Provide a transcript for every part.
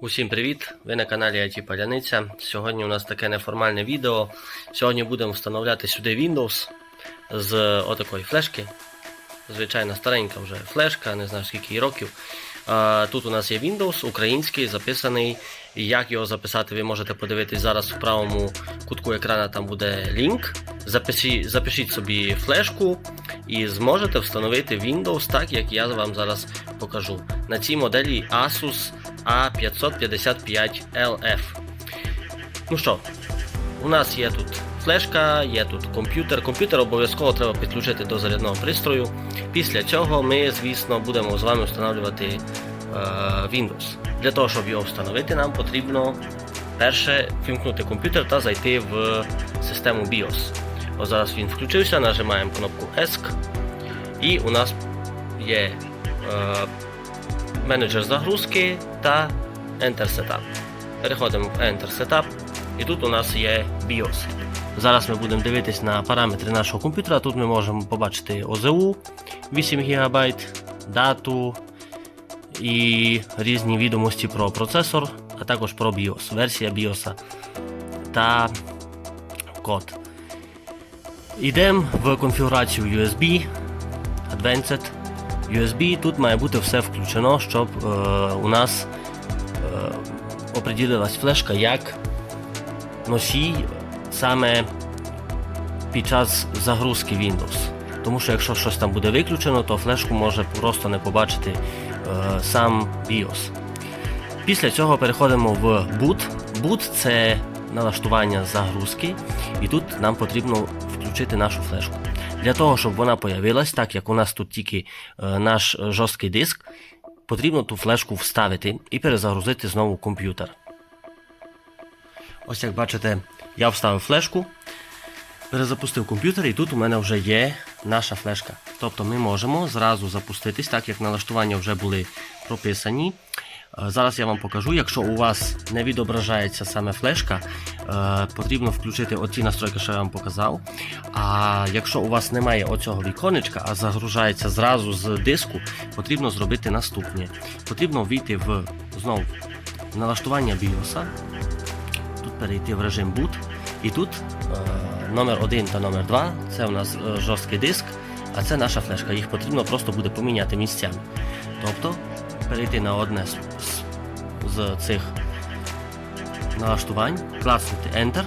Усім привіт! Ви на каналі IT Паляниця. Сьогодні у нас таке неформальне відео. Сьогодні будемо встановляти сюди Windows з отакої флешки. Звичайно, старенька вже флешка, не знаю скільки їй років. Тут у нас є Windows український, записаний. Як його записати, ви можете подивитись зараз в правому кутку екрана, там буде лінк. Запишіть, запишіть собі флешку і зможете встановити Windows так, як я вам зараз покажу. На цій моделі Asus A555LF. Ну що, у нас є тут флешка, є тут комп'ютер. Комп'ютер обов'язково треба підключити до зарядного пристрою. Після цього ми, звісно, будемо з вами встановлювати е, Windows. Для того, щоб його встановити, нам потрібно перше вимкнути комп'ютер та зайти в систему BIOS. Ось зараз він включився, нажимаємо кнопку ESC і у нас є е, менеджер загрузки та Enter Setup. Переходимо в Enter Setup і тут у нас є BIOS. Зараз ми будемо дивитись на параметри нашого комп'ютера. Тут ми можемо побачити ОЗУ 8 ГБ, дату і різні відомості про процесор, а також про BIOS, версія BIOS та код. Йдемо в конфігурацію USB, Advanced. USB тут має бути все включено, щоб е, у нас е, оприділилась флешка як носій саме під час загрузки Windows. Тому що якщо щось там буде виключено, то флешку може просто не побачити е, сам BIOS. Після цього переходимо в Boot. Boot це налаштування загрузки, і тут нам потрібно включити нашу флешку. Для того, щоб вона появилась, так як у нас тут тільки е, наш жорсткий диск, потрібно ту флешку вставити і перезагрузити знову комп'ютер. Ось як бачите, я вставив флешку, перезапустив комп'ютер, і тут у мене вже є наша флешка. Тобто ми можемо зразу запуститись, так як налаштування вже були прописані. Е, Зараз я вам покажу, якщо у вас не відображається саме флешка, е, потрібно включити оці настройки, що я вам показав. А якщо у вас немає оцього віконечка, а загружається зразу з диску, потрібно зробити наступне. Потрібно війти в знову налаштування BIOS, тут перейти в режим boot, і тут е, номер 1 та номер 2 це у нас жорсткий диск, а це наша флешка. Їх потрібно просто буде поміняти місцями. Тобто перейти на одне з, з, цих налаштувань, класнути Enter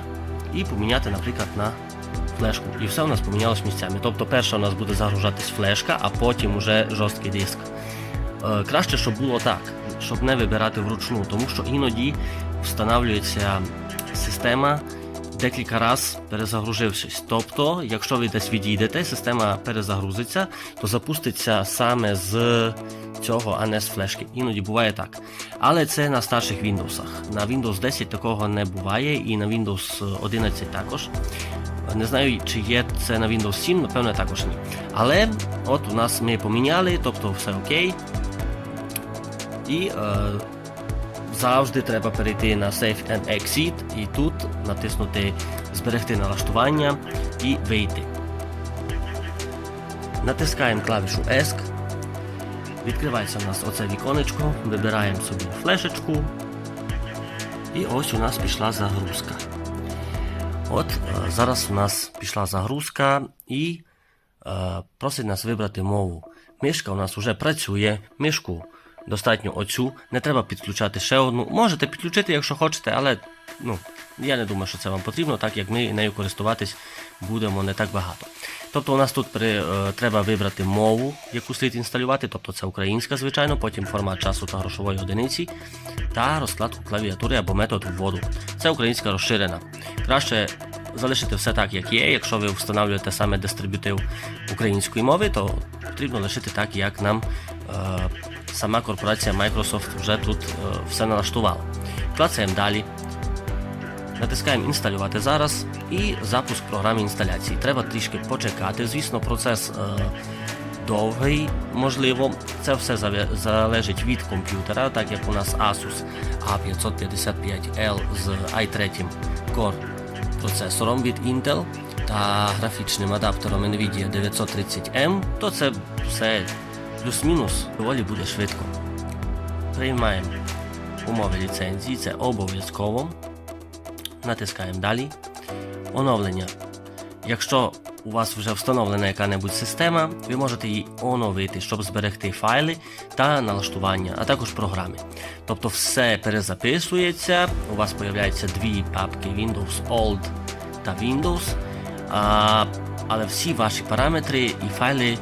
і поміняти, наприклад, на флешку. І все у нас помінялось місцями. Тобто перша у нас буде загружатись флешка, а потім уже жорсткий диск. Е, краще, щоб було так, щоб не вибирати вручну, тому що іноді встановлюється система декілька разів перезагружившись. Тобто, якщо ви десь відійдете, система перезагрузиться, то запуститься саме з цього, а не з флешки. Іноді буває так. Але це на старших Windows. На Windows 10 такого не буває, і на Windows 11 також. Не знаю, чи є це на Windows 7, напевно, також ні. Але от у нас ми поміняли, тобто все окей. І е, завжди треба перейти на Save and Exit і тут натиснути Зберегти налаштування і вийти. Натискаємо клавішу ESC. Відкривається у нас оце віконечко, вибираємо собі флешечку. І ось у нас пішла загрузка. От е, зараз у нас пішла загрузка і е, просить нас вибрати мову. Мишка у нас вже працює, мишку достатньо оцю, не треба підключати ще одну. Можете підключити, якщо хочете, але ну, я не думаю, що це вам потрібно, так як ми нею користуватись будемо не так багато. Тобто у нас тут при, е, треба вибрати мову, яку слід інсталювати, тобто це українська, звичайно, потім формат часу та грошової одиниці, та розкладку клавіатури або метод вводу. Це українська розширена. Краще залишити все так, як є. Якщо ви встановлюєте саме дистриб'ютив української мови, то потрібно лишити так, як нам е, сама корпорація Microsoft вже тут е, все налаштувала. Клацаємо далі. Натискаємо інсталювати зараз і запуск програми інсталяції. Треба трішки почекати. Звісно, процес е, довгий, можливо. Це все залежить від комп'ютера, так як у нас Asus A555L з i3 Core процесором від Intel та графічним адаптером Nvidia 930M, то це все плюс-мінус доволі буде швидко. Приймаємо умови ліцензії, це обов'язково. Натискаємо далі. Оновлення. Якщо у вас вже встановлена яка-небудь система, ви можете її оновити, щоб зберегти файли та налаштування, а також програми. Тобто все перезаписується, у вас з'являються дві папки Windows Old та Windows, а, але всі ваші параметри і файли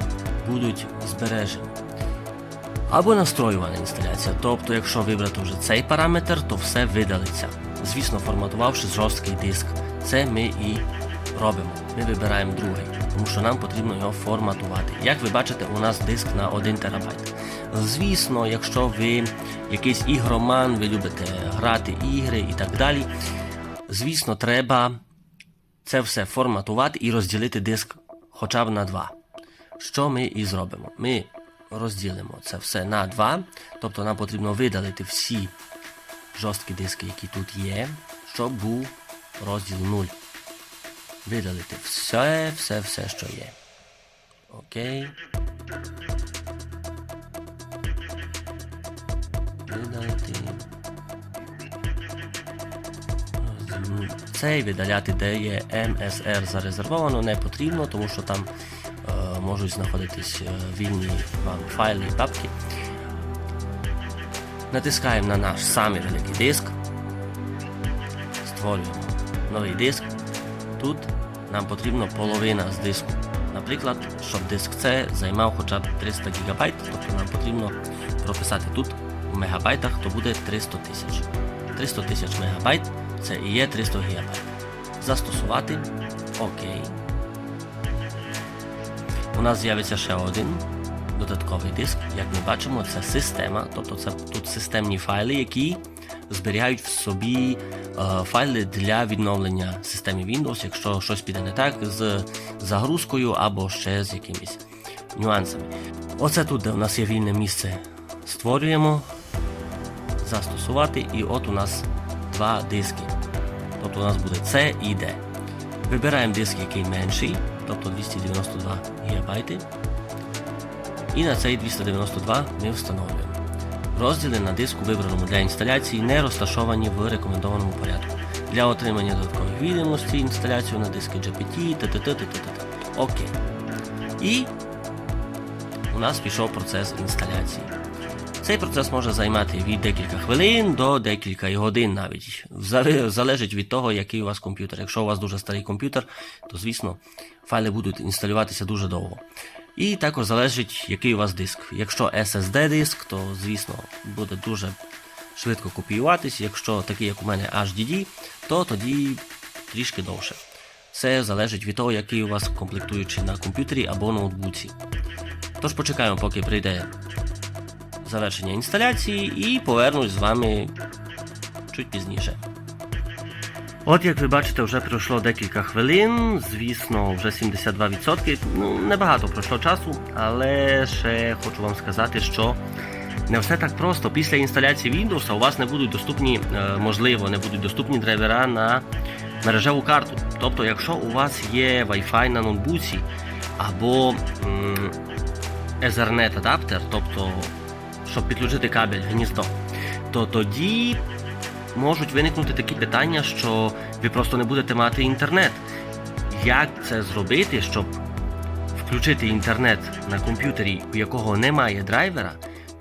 будуть збережені. Або настроювана інсталяція. Тобто, якщо вибрати вже цей параметр, то все видалиться. Звісно, форматувавши жорсткий диск. Це ми і робимо. Ми вибираємо другий, тому що нам потрібно його форматувати. Як ви бачите, у нас диск на 1 терабайт. Звісно, якщо ви якийсь ігроман, ви любите грати ігри і так далі. Звісно, треба це все форматувати і розділити диск хоча б на два. Що ми і зробимо? Ми розділимо це все на два, тобто нам потрібно видалити всі жорсткі диски, які тут є, щоб був розділ 0. Видалити все, все, все, що є. Окей. Видалити. Цей видаляти, де є MSR зарезервовано, не потрібно, тому що там можуть знаходитись е, вільні вам файли і папки. Натискаємо на наш самий великий диск. Створюємо новий диск. Тут нам потрібно половина з диску. Наприклад, щоб диск C займав хоча б 300 ГБ, тобто нам потрібно прописати тут в мегабайтах, то буде 300 тисяч. 300 тисяч мегабайт це і є 300 ГБ. Застосувати. Окей. У нас з'явиться ще один додатковий диск. Як ми бачимо, це система, тобто це тут системні файли, які зберігають в собі е, файли для відновлення системи Windows, якщо щось піде не так з загрузкою або ще з якимись нюансами. Оце тут, де у нас є вільне місце, створюємо, застосувати, і от у нас два диски. Тобто у нас буде C і D. Вибираємо диск, який менший, тобто 292 ГБ. І на цей 292 ми встановлюємо. Розділи на диску, вибраному для інсталяції, не розташовані в рекомендованому порядку. Для отримання додаткових відомостей інсталяцію на диски GPT, т.т. Окей. І у нас пішов процес інсталяції. Цей процес може займати від декілька хвилин до декілька годин навіть. Залежить від того, який у вас комп'ютер. Якщо у вас дуже старий комп'ютер, то звісно файли будуть інсталюватися дуже довго. І також залежить, який у вас диск. Якщо SSD диск, то звісно буде дуже швидко копіюватись. Якщо такий, як у мене HDD, то тоді трішки довше. Все залежить від того, який у вас комплектуючий на комп'ютері або ноутбуці. Тож почекаємо, поки прийде завершення інсталяції і повернусь з вами чуть пізніше. От як ви бачите, вже пройшло декілька хвилин. Звісно, вже 72%. Ну, небагато пройшло часу, але ще хочу вам сказати, що не все так просто. Після інсталяції Windows у вас не будуть доступні, е, можливо, не будуть доступні драйвера на мережеву карту. Тобто, якщо у вас є Wi-Fi на ноутбуці або Ethernet адаптер, тобто щоб підключити кабель гніздо, то тоді можуть виникнути такі питання, що ви просто не будете мати інтернет. Як це зробити, щоб включити інтернет на комп'ютері, у якого немає драйвера?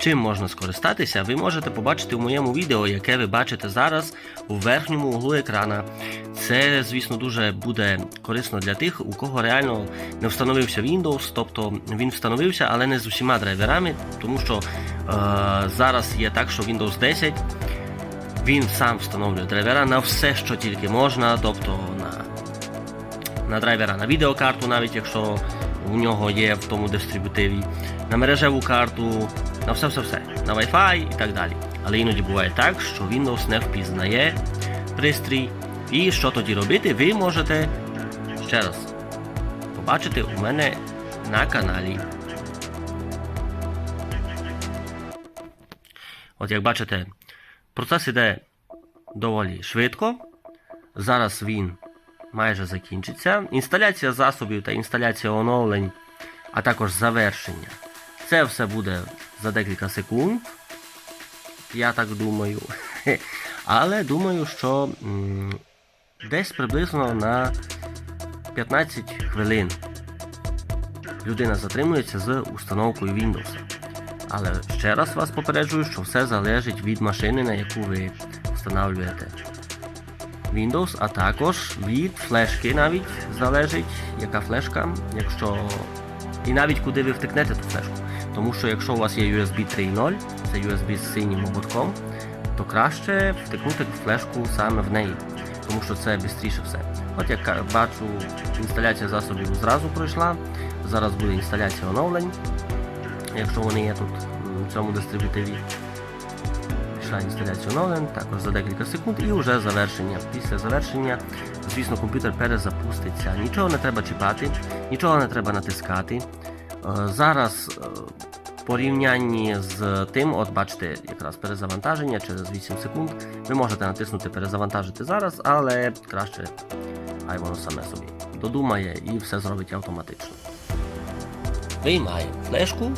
Чим можна скористатися, ви можете побачити в моєму відео, яке ви бачите зараз у верхньому углу екрана. Це, звісно, дуже буде корисно для тих, у кого реально не встановився Windows, тобто він встановився, але не з усіма драйверами, тому що е, зараз є так, що Windows 10 він сам встановлює драйвера на все, що тільки можна, тобто на, на драйвера на відеокарту, навіть якщо у нього є в тому дистрибутиві, на мережеву карту, на все-все-все, на Wi-Fi і так далі. Але іноді буває так, що Windows не впізнає пристрій. І що тоді робити, ви можете ще раз побачити у мене на каналі. От як бачите, Процес іде доволі швидко. Зараз він майже закінчиться. Інсталяція засобів та інсталяція оновлень, а також завершення. Це все буде за декілька секунд. Я так думаю. Але думаю, що десь приблизно на 15 хвилин людина затримується з установкою Windows. Але ще раз вас попереджую, що все залежить від машини, на яку ви встановлюєте Windows, а також від флешки навіть залежить, яка флешка, якщо. І навіть куди ви втикнете ту флешку. Тому що якщо у вас є USB 3.0, це USB з синім ободком, то краще втикнути флешку саме в неї, тому що це швидше все. От як бачу, інсталяція засобів зразу пройшла. Зараз буде інсталяція оновлень, якщо вони є тут в цьому дистрибутиві. Пішла інсталяція оновлень, також за декілька секунд і вже завершення. Після завершення, звісно, комп'ютер перезапуститься. Нічого не треба чіпати, нічого не треба натискати. Е, Зараз е, в порівнянні з тим, от бачите, якраз перезавантаження через 8 секунд. Ви можете натиснути перезавантажити зараз, але краще хай воно саме собі додумає і все зробить автоматично. Виймаємо флешку.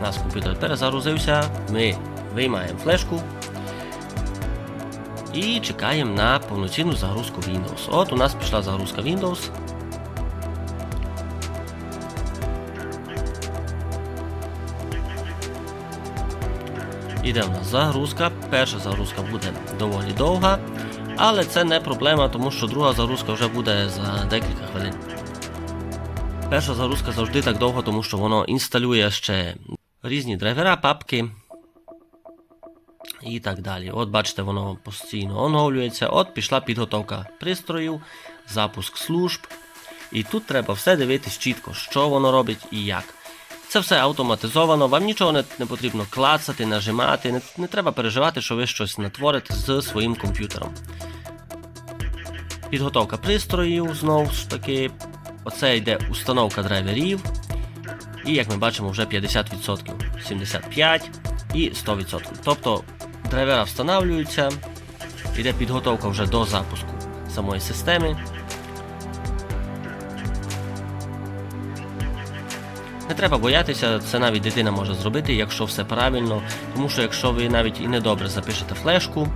Нас комп'ютер перезагрузився. Ми виймаємо флешку і чекаємо на повноцінну загрузку Windows. От у нас пішла загрузка Windows. Іде в нас загрузка. Перша загрузка буде доволі довга, але це не проблема, тому що друга загрузка вже буде за декілька хвилин. Перша загрузка завжди так довго, тому що воно інсталює ще різні драйвера, папки і так далі. От бачите, воно постійно оновлюється. От пішла підготовка пристроїв, запуск служб. І тут треба все дивитись чітко, що воно робить і як. Це все автоматизовано, вам нічого не, не потрібно клацати, нажимати, не, не треба переживати, що ви щось натворите з своїм комп'ютером. Підготовка пристроїв знову ж таки. Оце йде установка драйверів. І як ми бачимо, вже 50%, 75% і 100%. Тобто драйвера встановлюються, йде підготовка вже до запуску самої системи. Треба боятися, це навіть дитина може зробити, якщо все правильно. Тому що якщо ви навіть і недобре запишете флешку,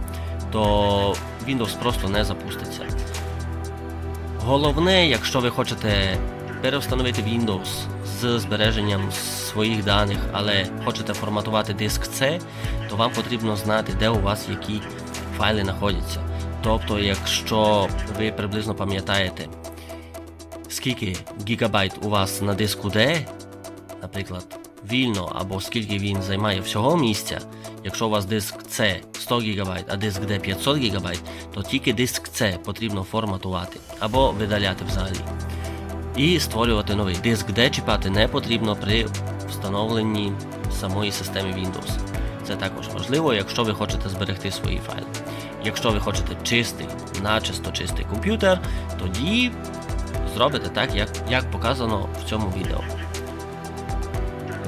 то Windows просто не запуститься. Головне, якщо ви хочете перевстановити Windows з збереженням своїх даних, але хочете форматувати диск C, то вам потрібно знати, де у вас які файли знаходяться. Тобто, якщо ви приблизно пам'ятаєте, скільки гігабайт у вас на диску D, наприклад, вільно, або скільки він займає всього місця, якщо у вас диск C 100 ГБ, а диск D 500 ГБ, то тільки диск C потрібно форматувати або видаляти взагалі. І створювати новий диск D чіпати не потрібно при встановленні самої системи Windows. Це також важливо, якщо ви хочете зберегти свої файли. Якщо ви хочете чистий, начисто чистий комп'ютер, тоді зробите так, як, як показано в цьому відео.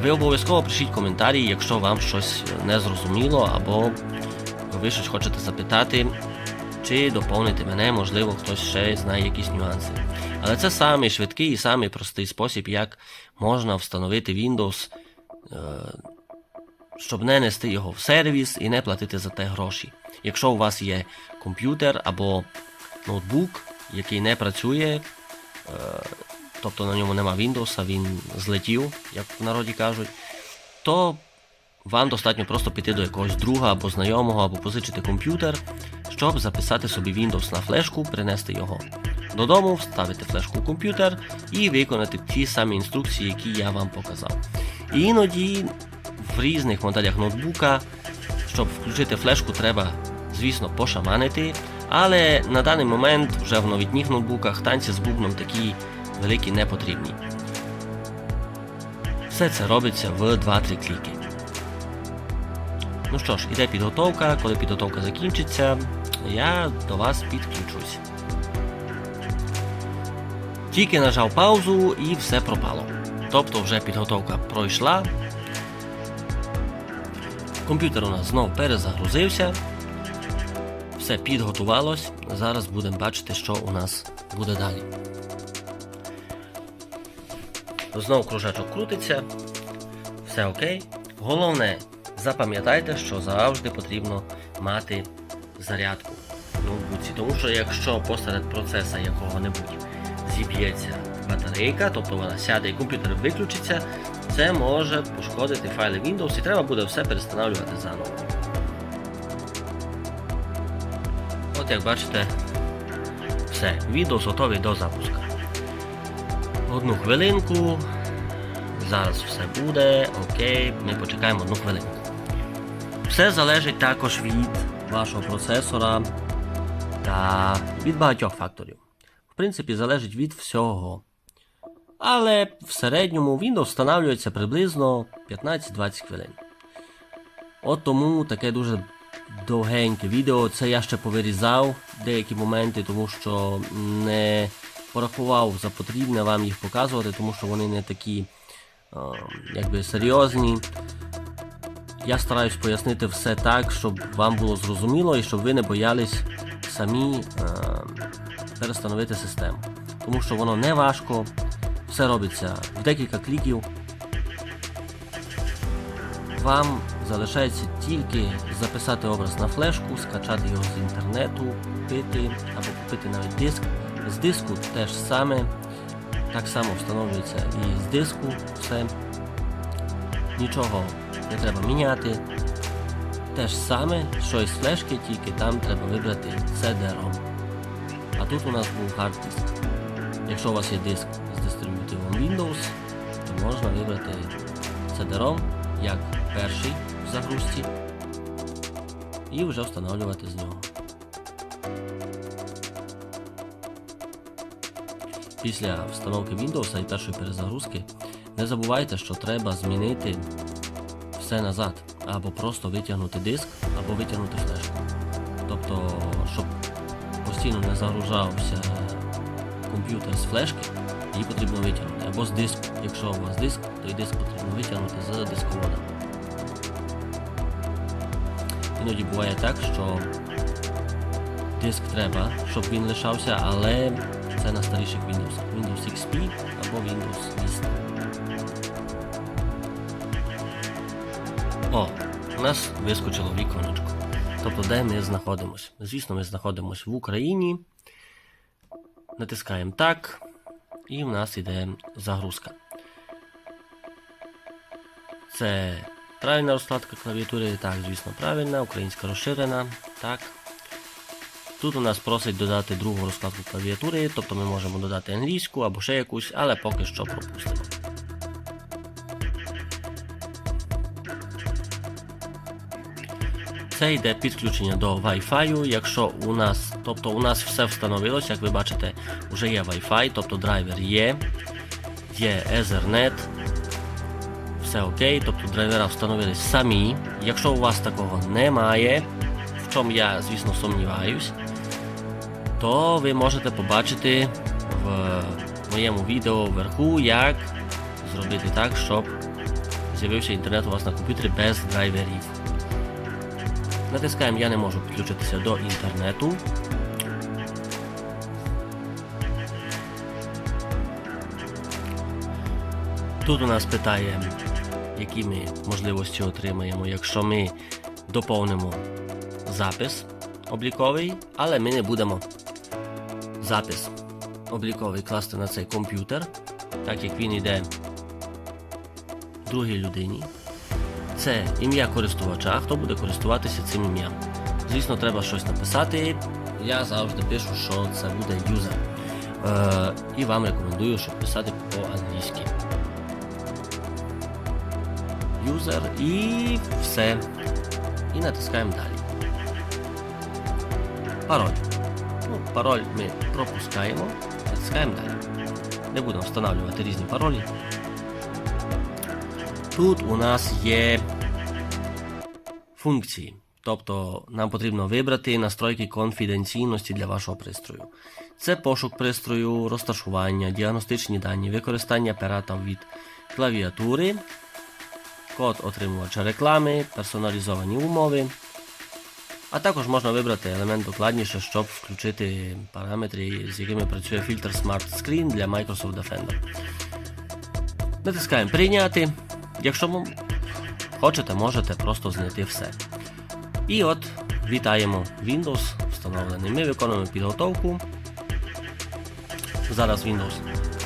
Ви обов'язково пишіть коментарі, якщо вам щось не зрозуміло, або ви щось хочете запитати, чи доповнити мене, можливо, хтось ще знає якісь нюанси. Але це самий швидкий і самий простий спосіб, як можна встановити Windows, е, щоб не нести його в сервіс і не платити за те гроші. Якщо у вас є комп'ютер або ноутбук, який не працює, е, тобто на ньому нема Windows, він злетів, як в народі кажуть, то вам достатньо просто піти до якогось друга або знайомого, або позичити комп'ютер, щоб записати собі Windows на флешку, принести його додому, вставити флешку в комп'ютер і виконати ті самі інструкції, які я вам показав. І іноді в різних моделях ноутбука, щоб включити флешку, треба, звісно, пошаманити. Але на даний момент вже в новітніх ноутбуках танці з бубном такі великі не потрібні. Все це робиться в 2-3 кліки. Ну що ж, іде підготовка. Коли підготовка закінчиться, я до вас підключусь. Тільки нажав паузу і все пропало. Тобто вже підготовка пройшла. Комп'ютер у нас знов перезагрузився. Все підготувалось. Зараз будемо бачити, що у нас буде далі. Знову кружечок крутиться. Все окей. Головне, запам'ятайте, що завжди потрібно мати зарядку в ноутбуці. Тому що якщо посеред процеса якого-небудь зіб'ється батарейка, тобто вона сяде і комп'ютер виключиться, це може пошкодити файли Windows і треба буде все перестановлювати заново. От як бачите, все, Windows готовий до запуску. Одну хвилинку. Зараз все буде. Окей, ми почекаємо одну хвилинку. Все залежить також від вашого процесора та від багатьох факторів. В принципі, залежить від всього. Але в середньому Windows встановлюється приблизно 15-20 хвилин. От тому таке дуже довгеньке відео. Це я ще повирізав деякі моменти, тому що не порахував за потрібне вам їх показувати, тому що вони не такі е, якби серйозні. Я стараюсь пояснити все так, щоб вам було зрозуміло і щоб ви не боялись самі е, перестановити систему. Тому що воно не важко, все робиться в декілька кліків. Вам залишається тільки записати образ на флешку, скачати його з інтернету, купити або купити навіть диск. З диску теж саме, так само встановлюється і з диску все. Нічого не треба міняти. Те ж саме, що і з флешки, тільки там треба вибрати CD-ROM. А тут у нас був hard disk. Якщо у вас є диск з дистрибутивом Windows, то можна вибрати CD-ROM як перший в загрузці і вже встановлювати з нього. Після встановки Windows і першої перезагрузки не забувайте, що треба змінити все назад, або просто витягнути диск, або витягнути флешку. Тобто, щоб постійно не загружався комп'ютер з флешки, її потрібно витягнути. Або з диску. Якщо у вас диск, то і диск потрібно витягнути з дисковода. Іноді буває так, що диск треба, щоб він лишався, але це на старіших Windows. Windows XP або Windows Vista. О, у нас вискочило віконечко. Тобто, де ми знаходимося? Звісно, ми знаходимося в Україні. Натискаємо так, і в нас йде загрузка. Це правильна розкладка клавіатури, так, звісно, правильна, українська розширена. Так. Тут у нас просить додати другу розкладку клавіатури, тобто ми можемо додати англійську або ще якусь, але поки що пропустимо. Це йде підключення до Wi-Fi. Якщо у нас, тобто у нас все встановилось, як ви бачите, вже є Wi-Fi, тобто драйвер є, є Ethernet, все окей, тобто драйвера встановились самі. Якщо у вас такого немає, в чому я, звісно, сумніваюсь, то ви можете побачити в моєму відео вверху, як зробити так, щоб з'явився інтернет у вас на комп'ютері без драйверів. Натискаємо Я не можу підключитися до інтернету. Тут у нас питає, які ми можливості отримаємо, якщо ми доповнимо запис обліковий, але ми не будемо запис обліковий класти на цей комп'ютер, так як він йде другій людині. Це ім'я користувача, хто буде користуватися цим ім'ям. Звісно, треба щось написати. Я завжди пишу, що це буде юзер. Е, і вам рекомендую, щоб писати по-англійськи. Юзер і все. І натискаємо далі. Пароль. Пароль ми пропускаємо, натискаємо далі. Не будемо встановлювати різні паролі. Тут у нас є функції. Тобто нам потрібно вибрати настройки конфіденційності для вашого пристрою. Це пошук пристрою, розташування, діагностичні дані, використання пера від клавіатури, код отримувача реклами, персоналізовані умови. А також можна вибрати елемент докладніше, щоб включити параметри, з якими працює фільтр Smart Screen для Microsoft Defender. Натискаємо Прийняти. Якщо хочете, можете просто знайти все. І от Вітаємо Windows встановлений. Ми виконуємо підготовку. Зараз Windows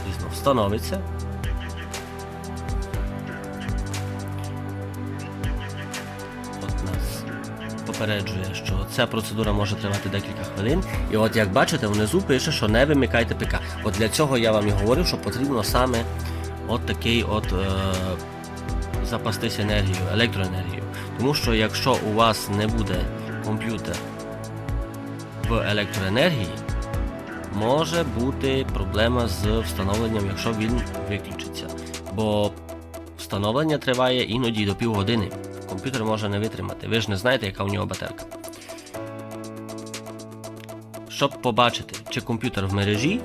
звісно, встановиться. Попереджує, що ця процедура може тривати декілька хвилин. І от як бачите, внизу пише, що не вимикайте ПК. От для цього я вам і говорив, що потрібно саме от такий от е, запастись енергією, електроенергією. Тому що якщо у вас не буде комп'ютер в електроенергії, може бути проблема з встановленням, якщо він виключиться. Бо встановлення триває іноді до півгодини. Комп'ютер може не витримати. Ви ж не знаєте, яка у нього батарка. Щоб побачити, чи комп'ютер в мережі,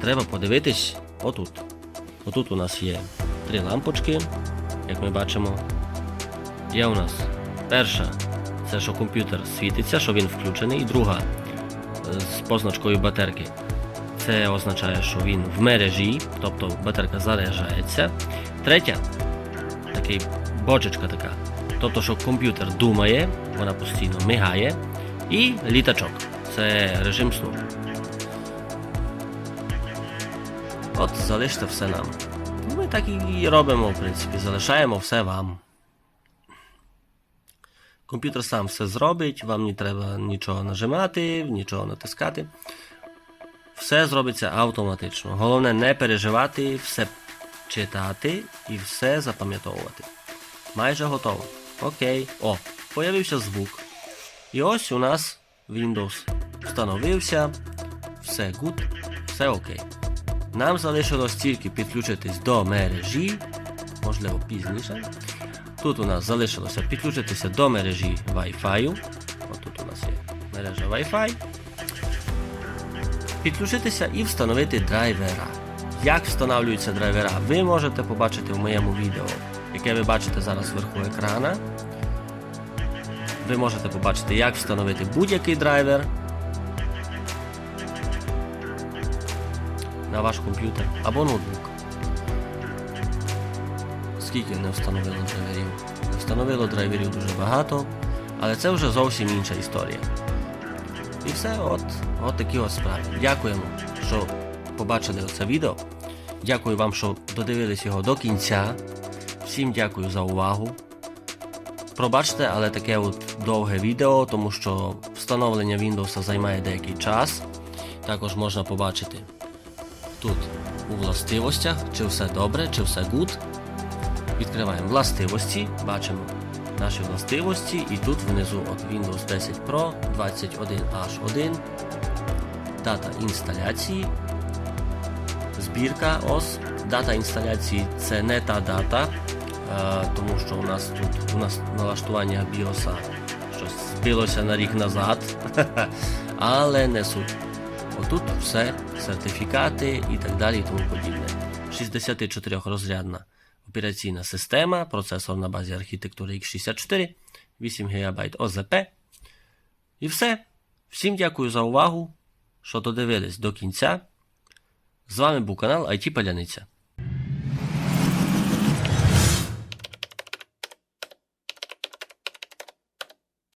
треба подивитись отут. Отут у нас є три лампочки, як ми бачимо. Є у нас перша, це що комп'ютер світиться, що він включений, і друга е, з позначкою батарки. Це означає, що він в мережі, тобто батарка заряджається. Третя, такий бочечка така. Тобто, що комп'ютер думає, вона постійно мигає. І літачок. Це режим сну. От залиште все нам. Ми так і робимо, в принципі, залишаємо все вам. Комп'ютер сам все зробить, вам не треба нічого нажимати, нічого натискати. Все зробиться автоматично. Головне не переживати, все читати і все запам'ятовувати. Майже готово. Окей. О, появився звук. І ось у нас Windows встановився. Все good, все окей. Нам залишилось тільки підключитись до мережі, можливо пізніше. Тут у нас залишилося підключитися до мережі Wi-Fi. Ось тут у нас є мережа Wi-Fi. Підключитися і встановити драйвера. Як встановлюються драйвера, ви можете побачити в моєму відео, яке ви бачите зараз вверху екрана. Ви можете побачити, як встановити будь-який драйвер на ваш комп'ютер або ноутбук. Скільки не встановило драйверів? Не встановило драйверів дуже багато, але це вже зовсім інша історія. І все, от, от такі от справи. Дякуємо, що побачили це відео. Дякую вам, що додивились його до кінця. Всім дякую за увагу. Пробачте, але таке от довге відео, тому що встановлення Windows займає деякий час. Також можна побачити тут у властивостях, чи все добре, чи все good. Відкриваємо властивості, бачимо наші властивості, і тут внизу от Windows 10 Pro 21H1, дата інсталяції, збірка ОС. Дата інсталяції це не та дата, тому що у нас тут у нас налаштування BIOS щось збилося на рік назад, але не суть. Отут все, сертифікати і так далі і тому подібне. 64 розрядна операційна система, процесор на базі архітектури x64, 8 ГБ ОЗП. І все. Всім дякую за увагу, що додивились до кінця. З вами був канал IT Паляниця.